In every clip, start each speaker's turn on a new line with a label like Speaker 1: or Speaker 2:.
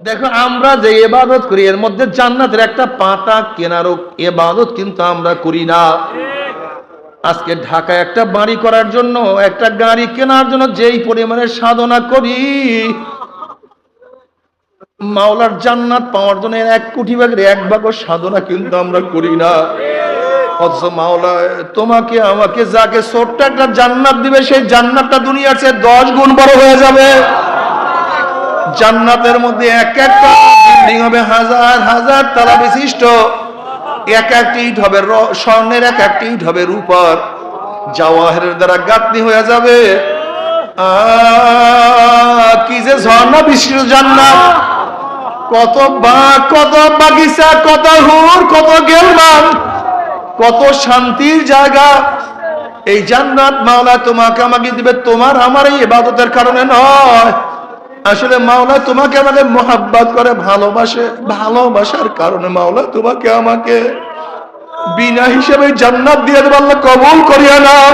Speaker 1: দেখো, আমরা যে এবাদত করি, এর মধ্যে জান্নাতের একটা পাতা কেনারও এবাদত কিন্তু আমরা করি না। আজকে ঢাকায় একটা বাড়ি করার জন্য, একটা গাড়ি কেনার জন্য যেই পরিমাণে সাধনা করি, মাওলার জান্নাত পাওয়ার জন্য এক কোটি ভাগের এক ভাগও সাধনা কিন্তু আমরা করি না। অথচ মাওলা, তোমাকে, আমাকে যাকে ছোট্ট একটা জান্নাত দিবে, সেই জান্নাতটা দুনিয়ার চেয়ে দশ গুণ বড় হয়ে যাবে। জান্নাতের মধ্যে এক একটা বিল্ডিং হবে হাজার হাজার তালা বিশিষ্ট। এক একটি ইট হবে স্বর্ণের এক একটি ইট হবে রূপার। জাওয়াহের দ্বারা গাঁথনি হয়ে যাবে। কি যে ঝর্ণা বিশিষ্ট জান্নাত। কত বাগ কত বাগিচা, কত হুর, কত গেলমান কত শান্তির জায়গা। এই জান্নাত মাওলা তোমাকে আমাকে দিবে, তোমার আমার এই ইবাদতের কারণে নয়। আসলে মাওলা তোমাকে আমাকে মোহাব্বত করে ভালোবাসে, ভালোবাসার কারণে মাওলা তোমাকে আমাকে বিনা হিসেবে জান্নাত দিয়ে দেবে আল্লাহ কবুল করিয়া নাও।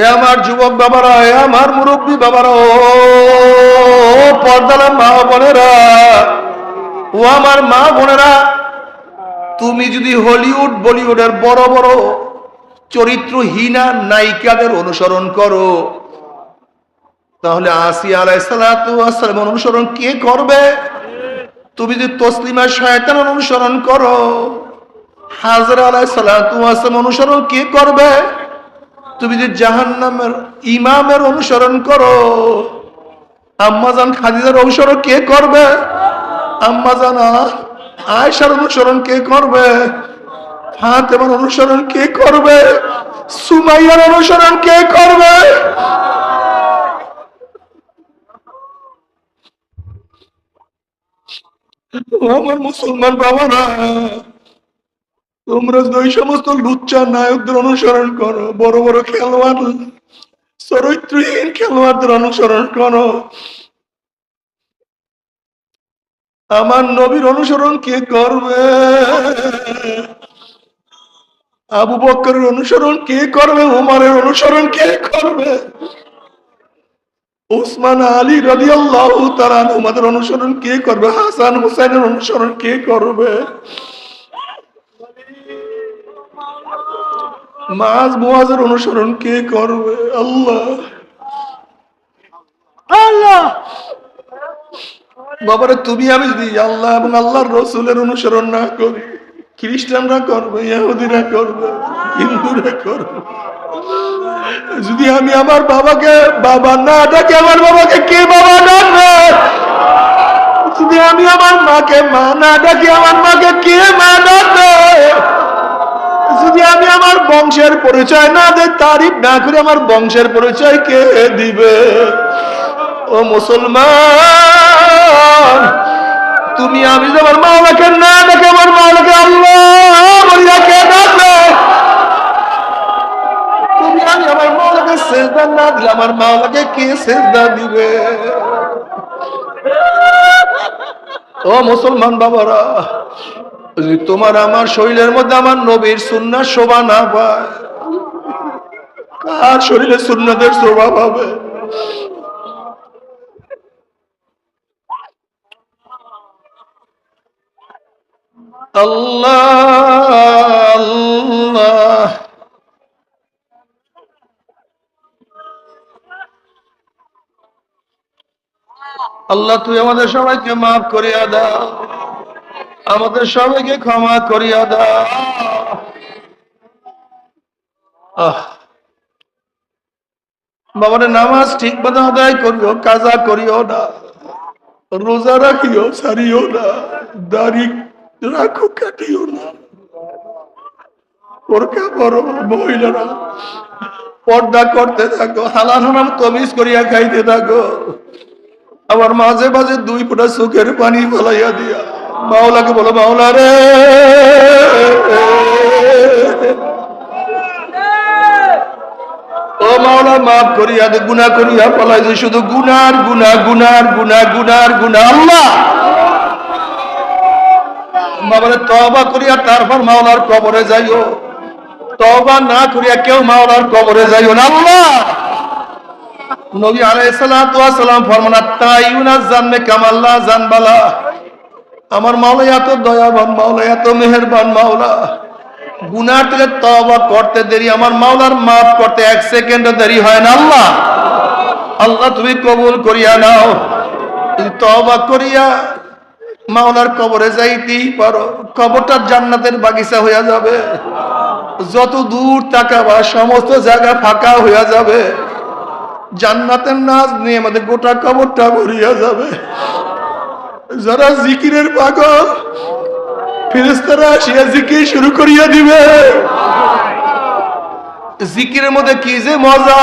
Speaker 1: এ আমার যুবক বাবারা, এ আমার মুরব্বী বাবারা, ও পর্দালা মা বোনেরা, ও আমার মা বোনেরা, তুমি যদি হলিউড, বলিউডের বড় বড় চরিত্রহীনা নায়িকাদের অনুসরণ করো তাহলে আসিয়া আলাইসালাম অনুসরণ কে করবে? তুমি যদি তসলিমা শয়তান অনুসরণ করো, হাজর আলাইসালাম অনুসরণ কে করবে? তুমি যদি জাহান্নামের ইমামের অনুসরণ করো আম্মাজান খাদিজার অনুসরণ কে করবে? আম্মাজান আ- আয়েশার অনুসরণ কে করবে? ফাতেমার অনুসরণ কে করবে? সুমাইয়ার অনুসরণ কে করবে? আমার মুসলমান বাবারা, তোমরা ওই সমস্ত লুচ্চা নায়কদের অনুসরণ করো, বড় বড় খেলোয়াড়, চরিত্রহীন খেলোয়াড়দের অনুসরণ করো। আমার নবীর অনুসরণ কে করবে? আবু বক্করের অনুসরণ কে করবে? উমারের অনুসরণ কে করবে? ওসমান আলী রাজি আল্লাহ তারা আমাদের অনুসরণ কে করবে? হাসান হুসাইনের অনুসরণ কে করবে? মাজ মুয়াজের অনুসরণ কে করবে? আল্লাহ। আল্লাহ! বাবারে তুমি আমি যদি আল্লাহ এবং আল্লাহর রসুলের অনুসরণ না করি খ্রিস্টানরা করবে ইহুদিরা করবে হিন্দুরা করবে। যদি আমি আমার বাবাকে বাবা না ডাকি, আমার বাবাকে কে বাবা ডাকবে? যদি আমি আমার মাকে মা না ডাকি, আমার মাকে কে মা ডাকবে? যদি আমি আমার বংশের পরিচয় না দেই, তারিফ না করে আমার বংশের পরিচয় কে দিবে? ও মুসলমান, তুমি আমি আমার মাওলাকে না ডাকে, আমার মাওলাকে আল্লাহ বলিয়া কে ডাকবে? আমি আমার সেজদা না দিলে আমার কে সেজদা দিবে? ও মুসলমান বাবারা, যদি তোমার আমার শরীরের মধ্যে আমার নবীর সুন্না শোভা না পায়, কার শরীরে সুন্নাদের শোভা পাবে? আল্লাহ আল্লাহ। আল্লাহ, তুই আমাদের সবাইকে মাফ করিয়া দাও। আমাদের সবাইকে ক্ষমা করিয়া দাও। বাবারে, নামাজ ঠিক মতো আদায় করিও, কাজা করিও না। রোজা রাখিও সারিও না। দাড়ি রাখো, কাটিও না। পরকা মহিলারা পর্দা করতে থাকো, হালাল হারাম তমিজ করিয়া খাইতে থাকো। আবার মাঝে মাঝে দুই ফোঁটা চোখের পানি ফলাইয়া দিয়া, মাওলাকে বলো মাওলা রে ও মাওলা, মাফ করিয়া দে, গুনাহ করিয়া শুধু গুনার গুনা গুনার গুনা গুনার গুনা আল্লাহ! বাবারে তবা করিয়া তারপর মাওলার কবরে যাইও। তবা না করিয়া কেউ মাওলার কবরে যাইও না। আল্লাহ! নবী আলাইসালাম ফরমান তাইউনা জানবে কামাল্লা জানবালা। আমার মাওলা এত দয়াবান, মাওলা এত মেহেরবান, মাওলা। গুনার থেকে তবা করতে দেরি, আমার মাওলার মাফ করতে এক সেকেন্ড দেরি হয় না, আল্লাহ। আল্লাহ তুমি কবুল করিয়া নাও। তবা করিয়া মাওলার কবরে যাইতেই পারো, কবরটা জান্নাতের বাগিচা হইয়া যাবে। যত দূর তাকাবা, সমস্ত জায়গা ফাঁকা হইয়া যাবে। জান্নাতের নাচ নিয়ে আমাদের গোটা কবরটা ভরিয়া যাবে। যারা জিকিরের পাগল ফেরেস্তারা আসিয়া জিকির শুরু করিয়া দিবে। জিকিরের মধ্যে কি যে মজা?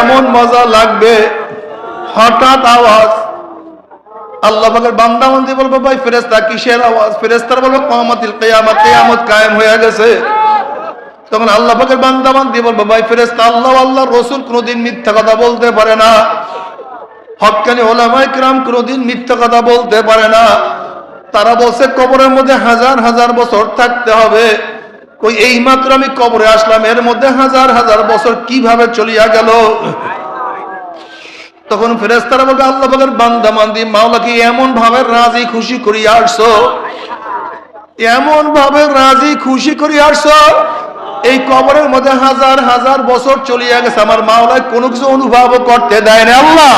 Speaker 1: এমন মজা লাগবে, হঠাৎ আওয়াজ। আল্লাহ পাকের বান্দা মন্দি বলব, ভাই ফেরেস্তা কিসের আওয়াজ? ফেরেস্তার বলব কামাতিল কিয়ামত কিয়ামত কায়েম হয়ে গেছে। তখন আল্লাহ পাকের বান্দা বান্দি বলব, ভাই ফেরেস্তা আল্লাহ আল্লাহ রসুল কোনোদিন মিথ্যা কথা বলতে পারে না। হকানি ওলামাই কিরাম কোনোদিন মিথ্যা কথা বলতে পারে না। তারা বলছে, কবরের মধ্যে হাজার হাজার বছর থাকতে হবে। কই এই মাত্র আমি কবরে আসলাম, এর মধ্যে হাজার হাজার বছর কীভাবে চলিয়া গেল? তখন ফেরেস্তারা বলবে, আল্লাহ পাকের বান্দা মান্দি মাওলাকে এমন ভাবে রাজি, খুশি করিয়া আসছো। এমন ভাবে রাজি, খুশি করিয়া আসছো এই কবরের মধ্যে হাজার হাজার বছর চলিয়া গেছে। আমার মাওলায় কোনো কিছু অনুভব করতে দেয় না আল্লাহ!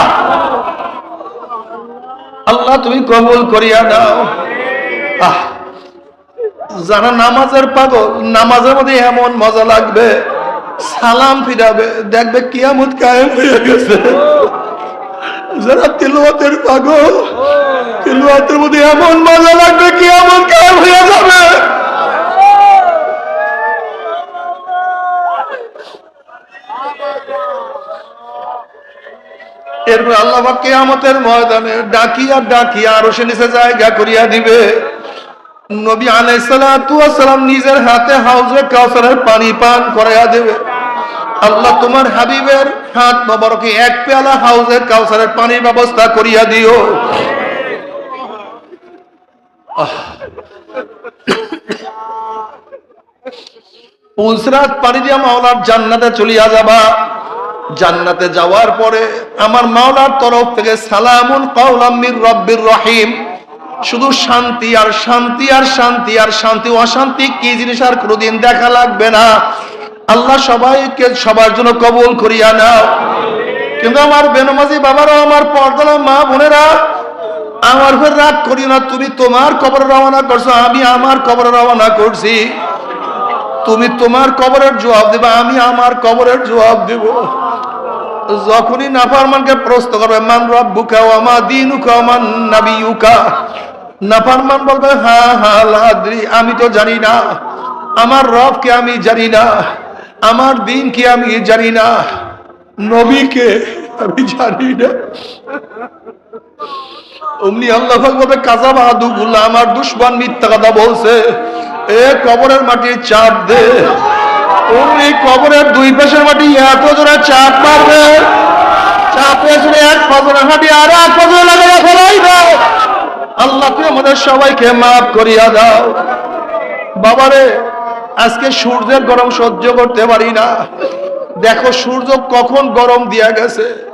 Speaker 1: আল্লাহ, তুমি কবুল করিয়া দাও যারা নামাজের পাগল, নামাজের মধ্যে এমন মজা লাগবে, সালাম ফিরাবে, দেখবে কিয়ামত কায়েম হয়ে গেছে। যারা তিলওয়াতের পাগল, তিলওয়াতের মধ্যে এমন মজা লাগবে, কিয়ামত কায়েম হয়ে যাবে। এরপর আল্লাহ ময়দানে ডাকিয়া ডাকিয়া আরও সে নিচে জায়গা করিয়া দিবে। নবী আলাইসালাম নিজের হাতে হাউজে কাউসারের পানি পান করাইয়া দেবে। আল্লাহ তোমার হাবিবের হাত মোবারকে এক পেয়ালা হাউজে কাউসারের পানির ব্যবস্থা করিয়া দিও। পুলসরাত পানি দিয়া মাওলার জান্নাতে চলিয়া যাবা। জান্নাতে যাওয়ার পরে আমার মাওলার তরফ থেকে সালামুন কাউলাম্মির রব্বির রহিম। শুধু শান্তি আর শান্তি আর শান্তি আর শান্তি অশান্তি কি জিনিস আর কোনোদিন দেখা লাগবে না। আল্লাহ সবাইকে সবার জন্য কবুল করিয়া নাও। কিন্তু আমার বেনমাজি বাবারা, আমার পর্দালা মা বোনেরা, আমার ফের রাগ করি না, তুমি তোমার কবরে রওনা করছ, আমি আমার কবরে রওনা করছি। তুমি তোমার কবরের জবাব দেবে, আমি আমার কবরের জবাব দেব। যখনই নাফারমানকে প্রশ্ন করবে, মান রব্বুকা ওয়া মা দীনুকা ওয়া মান নাবিয়ুকা? নাফারমান বলবে হ্যাঁ হ্যাঁ লাদ্রি, আমি তো জানি না। আমার রবকে আমি জানি না। আমার দিন কি আমি জানি না। নবীকে আমি জানি না। অমনি আল্লাহ বলবে, কাজা বাহাদুগুল্লাহ আমার দুশ্মন মিথ্যা কথা বলছে। এ কবরের মাটি চাপ দে। অমনি কবরের দুই পাশের মাটি এত জোরে চাপ মারবে। চাপে জোরে এক ফজরে হাঁটি আর এক ফজরে লাগাইয়া ফেলাইবে। আল্লাহ তুমি আমাদের সবাইকে মাফ করিয়া দাও। বাবারে, আজকে সূর্যের গরম সহ্য করতে পারি না। দেখো, সূর্য কখন গরম দিয়া গেছে।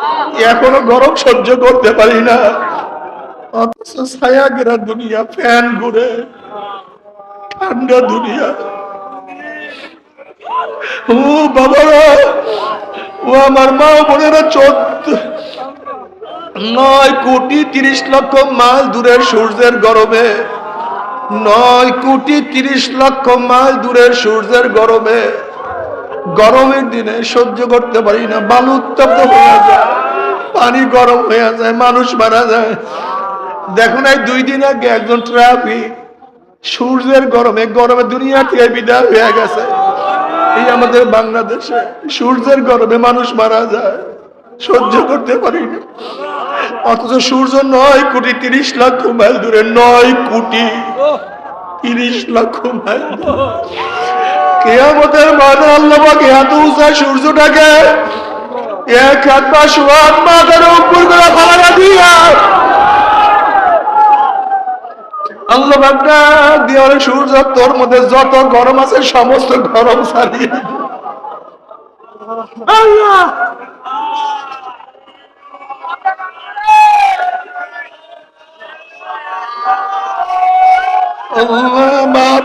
Speaker 1: এখনও গরম সহ্য করতে পারি না। অথচ ছায়া গেরা দুনিয়া, ফ্যান ঘুরে। ঠান্ডা দুনিয়া। ও ও আমার মা বোনেরা, চোদ্দ, নয় কোটি তিরিশ লক্ষ মাইল দূরের সূর্যের গরমে, নয় কোটি তিরিশ লক্ষ মাইল দূরের সূর্যের গরমে, গরমের দিনে সহ্য করতে পারি না, বালু উত্তপ্ত হয়ে যায়, পানি গরম হয়ে যায়, মানুষ মারা যায়। দেখুন এই দুই দিন আগে একজন ট্রাফিক, সূর্যের গরমে গরমে দুনিয়া থেকে বিদায় হয়ে গেছে। এই আমাদের বাংলাদেশে সূর্যের গরমে মানুষ মারা যায়। সহ্য করতে পারি অথচ সূর্য নয় কোটি, তিরিশ লক্ষ মাইল দূরে, নয় কোটি, তিরিশ লক্ষ মাইল কেয়ামতের মানে আল্লাহ এত উঁচা সূর্যটাকে এক হাত বা সোয়াত মাথার উপর করে ফালা দিয়া আল্লাহ সূর্য তোর মধ্যে যত গরম আছে সমস্ত গরম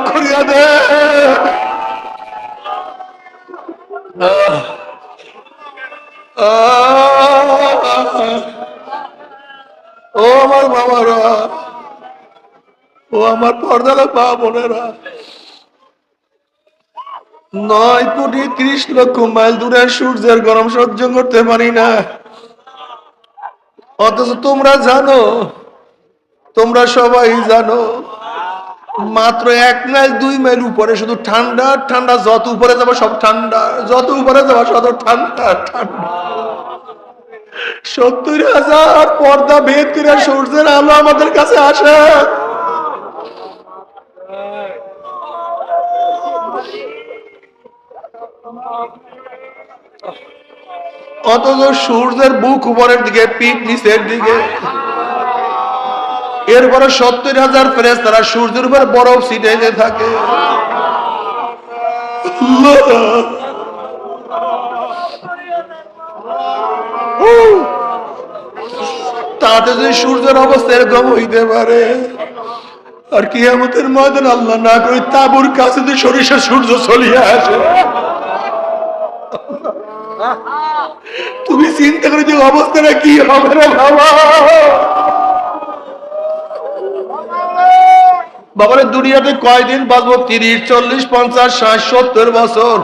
Speaker 1: করিয়া দে। ও আমার বাবারা। ও আমার পর্দারা মা বোনেরা। নয় কোটি ত্রিশ লক্ষ মাইল দূরে সূর্যের গরম সহ্য করতে পারি না। অথচ তোমরা জানো, তোমরা সবাই জানো, মাত্র এক মাইল, দুই মাইল উপরে শুধু ঠান্ডা ঠান্ডা, যত উপরে যাব সব ঠান্ডা, যত উপরে যাব তত ঠান্ডা ঠান্ডা। সত্তর হাজার পর্দা ভেদ করে সূর্যের আলো আমাদের কাছে আসে। অথচ সূর্যের বুক উপরের দিকে, পিঠ নিচের দিকে। এরপরে সত্তর হাজার ফেরেস তারা সূর্যের উপর বরফ ছিটাইতে থাকে। তাতে যদি সূর্যের অবস্থা এরকম হইতে পারে, আর কি আমাদের ময়দান আল্লাহ না করে তাবুর কাছে যদি সরিষা সূর্য চলিয়া আসে। তুমি চিন্তা করে যে অবস্থাটা কি হবে রে বাবা? বাবারে দুনিয়াতে কয়দিন বাঁচবো? তিরিশ চল্লিশ পঞ্চাশ ষাট সত্তর বছর।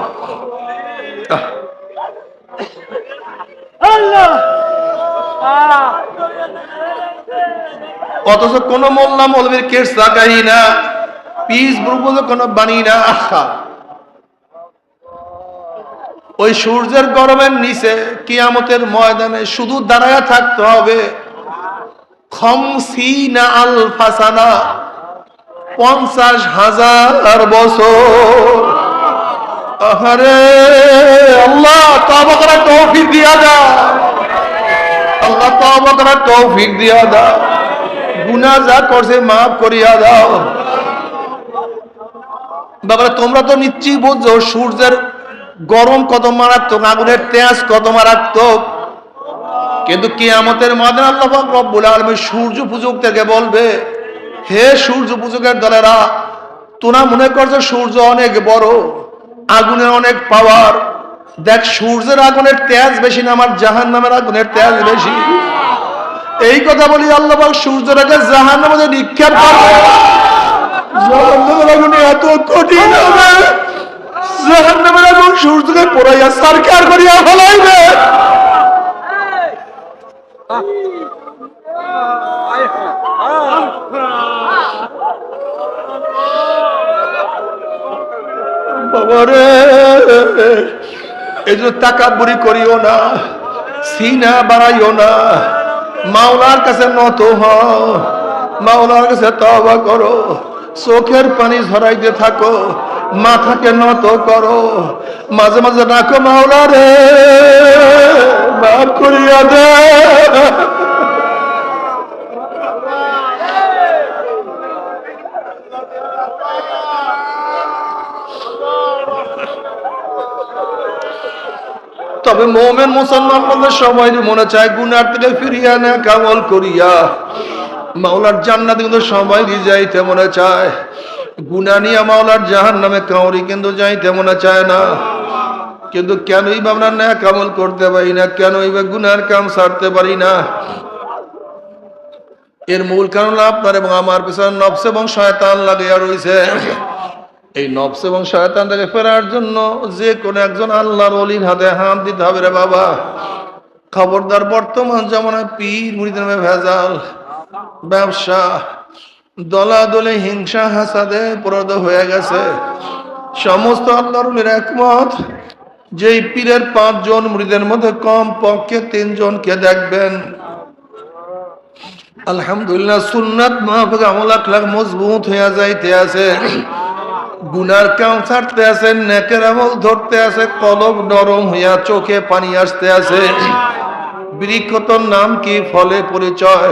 Speaker 1: অথচ কোন মোল্লা মৌলবীর কেস লাগাই না। পিস বুলবুল কোনো বানি না। আহা। ওই সূর্যের গরমের নিচে কিয়ামতের ময়দানে শুধু দাঁড়ায়া থাকতে হবে। পঞ্চাশ হাজার বছর। আল্লাহ দিয়া আল্লাহ গুনাহ যা করছে মাফ করিয়া দাও। তোমরা তো নিশ্চয়ই বুঝছ, সূর্যের গরম কত মারাত্মক, আগুনের তেজ কত মারাত্মক। কিন্তু কে কিয়ামতের মাঝে আল্লাহ পাক রব্বুল আলামিন সূর্য পূজকদেরকে বলবে, হে সূর্য পূজকের দলেরা, তোরা মনে করছ সূর্য অনেক বড় আগুনের অনেক পাওয়ার দেখ, সূর্যের আগুনের তেজ বেশি না, আমার জাহান নামের আগুনের তেজ বেশি। এই কথা বলি আল্লাহ সূর্যটাকে জাহান নামে নিক্ষেপ করবে। এত কঠিন হবে। জাহান্নামের আগুন সূর্যকে পোড়াইয়া করিয়া ফলাইবে। করিও না বাড়াইও না। মাওলার কাছে নত হও, মাওলার কাছে তবা করো, চোখের পানি ঝরাইতে থাকো। মাথাকে নত করো? মাঝে মাঝে ডাকো, মাওলা রে করিয়া দে। তবে মোমেন মুসলমান বলতে সবাই মনে চায় গুনার থেকে ফিরিয়া না, কামল করিয়া। মাওলার জান্নাত কিন্তু সবাই যাইতে মনে চায়। গুনা নিয়ে মাওলার জাহান নামে কাউরি কিন্তু যাইতে মনে চায় না। কিন্তু কেনই বা আমরা না কামল করতে পারি না? কেনই বা গুনার কাম সারতে পারি না? এর মূল কারণ আপনার এবং আমার পিছনে নবস এবং শয়তান লাগিয়া রয়েছে এই নবস এবং শয়তান থেকে ফেরার জন্য যে কোনো একজন আল্লাহর অলির হাতে হাত দিতে হবে রে বাবা। খবরদার বর্তমান জামানায় পীর মুড়িদের ভেজাল ব্যবসা দলাদলে হিংসা হাসাদে প্রদ হয়ে গেছে। সমস্ত আল্লাহরুলের একমত, যেই পীরের পাঁচজন মুড়িদের মধ্যে কম পক্ষে তিনজনকে দেখবেন। আলহামদুলিল্লাহ, সুন্নাত মাহফিক আমল আখলাক মজবুত হইয়া যাইতে আছে। গুনার কাম ছাড়তে আছে, নেকের আমল ধরতে আছে, কলব নরম হইয়া চোখে পানি আসতে আছে। বৃক্ষতর নাম কি? ফলে পরিচয়।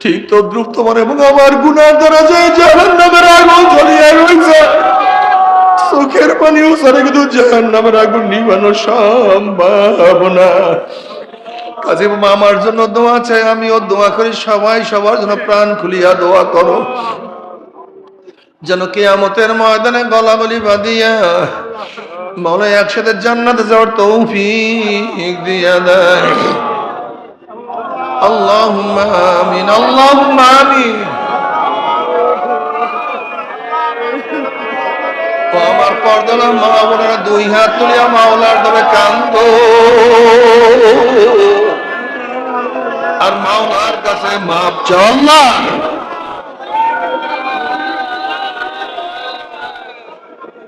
Speaker 1: ঠিক তো দ্রুপ তোমার এবং আমার গুনার দ্বারা যে জাহান নামের আগুন জ্বলিয়া রয়েছে চোখের পানিও সারে কিন্তু জাহান নামের আগুন নিবানো সম্ভব না। কাজে বাবা, আমার জন্য দোয়া চাই, আমিও দোয়া করি, সবাই সবার জন্য প্রাণ খুলিয়া দোয়া করো। যেন কেয়ামতের ময়দানে বাঁধিয়া বলে একসাথে জান্নাতে যাওয়ার তৌফিক দিয়া দেয়। আমিন আল্লাহুম্মা আমিন তো আমার পর্দালা মা বোনেরা দুই হাত তুলিয়া মাওলার ধরে কান্দ। আর মাওলার কাছে মাপ চাও আল্লাহ।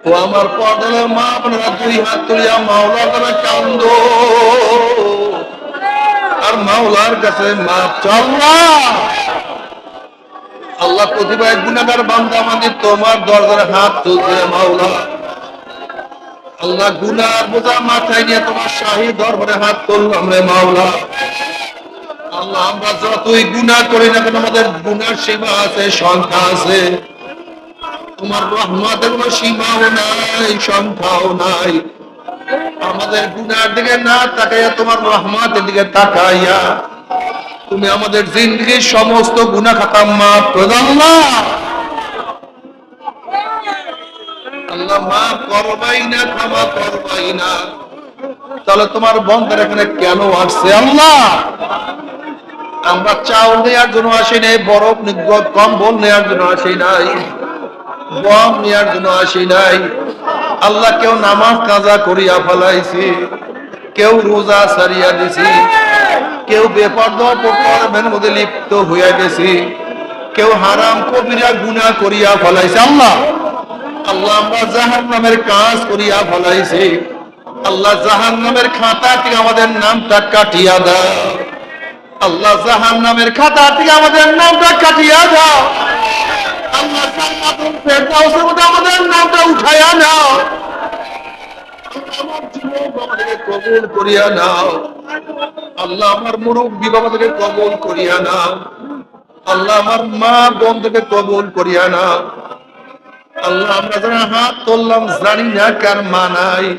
Speaker 1: ও আমার পর্দালা মা বোনেরা দুই হাত তুলিয়া মাওলার ধরে কান্দ। আর মাওলার কাছে মাপ আল্লাহ আল্লাহ প্রতিভা গুণাগার বান্দা আমাদের তোমার দরজারে হাত তুলছে মাওলা। আল্লাহ গুনার বোঝা মাথায় নিয়ে তোমার শাহী দরবারে হাত তুললাম রে মাওলা। আল্লাহ, আমরা যতই গুনাহ করি না কেন, আমাদের গুনার সীমা আছে, সংখ্যা আছে। তোমার রহমতের কোনো সীমাও নাই, সংখ্যাও নাই। আমাদের গুনার দিকে না তাকাইয়া তোমার রহমতের দিকে তাকাইয়া তুমি আমাদের জিন্দগির সমস্ত গুণা খাতা মাফ করবাই না আমরা নেওয়ার জন্য আসি নাই কম্বল জন্য আসি নাই জন্য আসি নাই। আল্লাহ কেউ নামাজ কাজা করিয়া ফেলাইছি, কেউ রোজা সারিয়া দিছি, কেউ অপকর্মের মধ্যে লিপ্ত হইয়া গেছি, কেউ হারাম কবিরা গুনাহ করিয়া ফলাইছে। আল্লাহ আল্লাহ আমরা জাহান নামের কাজ করিয়া ফলাইছি। আল্লাহ জাহান নামের খাতা থেকে আমাদের নামটা কাটিয়া দাও। আল্লাহ জাহান নামের খাতা থেকে আমাদের নামটা কাটিয়া দাও। আল্লাহ আমার করিয়া নাও। আল্লাহ আমার মুরব্বী বাবাদেরকে কবুল করিয়া নাও। আল্লাহ আমার মা বোনদেরকে কবুল করিয়া নাও। আল্লাহ আমরা যারা হাত তুললাম, জানি না কার মা নাই।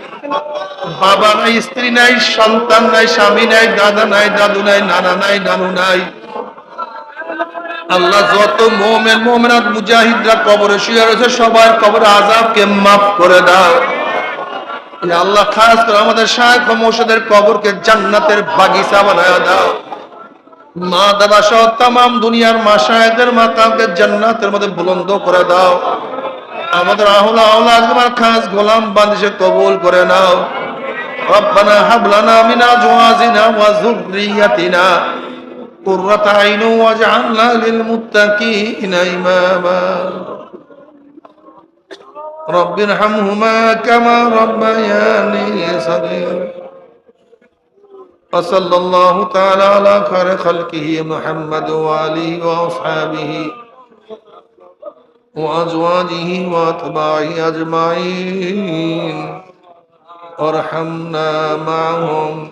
Speaker 1: বাবা নাই, স্ত্রী নাই, সন্তান নাই, স্বামী নাই, দাদা নাই, দাদু নাই, নানা নাই, নানু নাই। আল্লাহ যত মোমেন মোমেনাত মুজাহিদরা কবরে শুয়ে রয়েছে, সবার কবরে আজাবকে মাফ করে দাও। মানে আল্লাহ খাস করে আমাদের শাহ মোর্শেদের কবরকে জান্নাতের বাগিচা বানায় দাও। মা দাদা সহ তাম দুনিয়ার মা শাহেদের মাতামকে জান্নাতের মধ্যে বুলন্দ করে দাও। আমাদের আহলা আহলা তোমার খাস গোলাম বান্দিসে কবুল করে নাও। রব্বানা হাবলানা মিনা জোয়াজিনা ওয়া যুররিয়াতিনা। قرة عين واجعلنا للمتقين إماما. رب ارحمهما كما ربياني صغيرا. وصلى الله تعالى على خير خلقه محمد وآله وأصحابه وأزواجه وأتباعه أجمعين. وارحمنا معهم.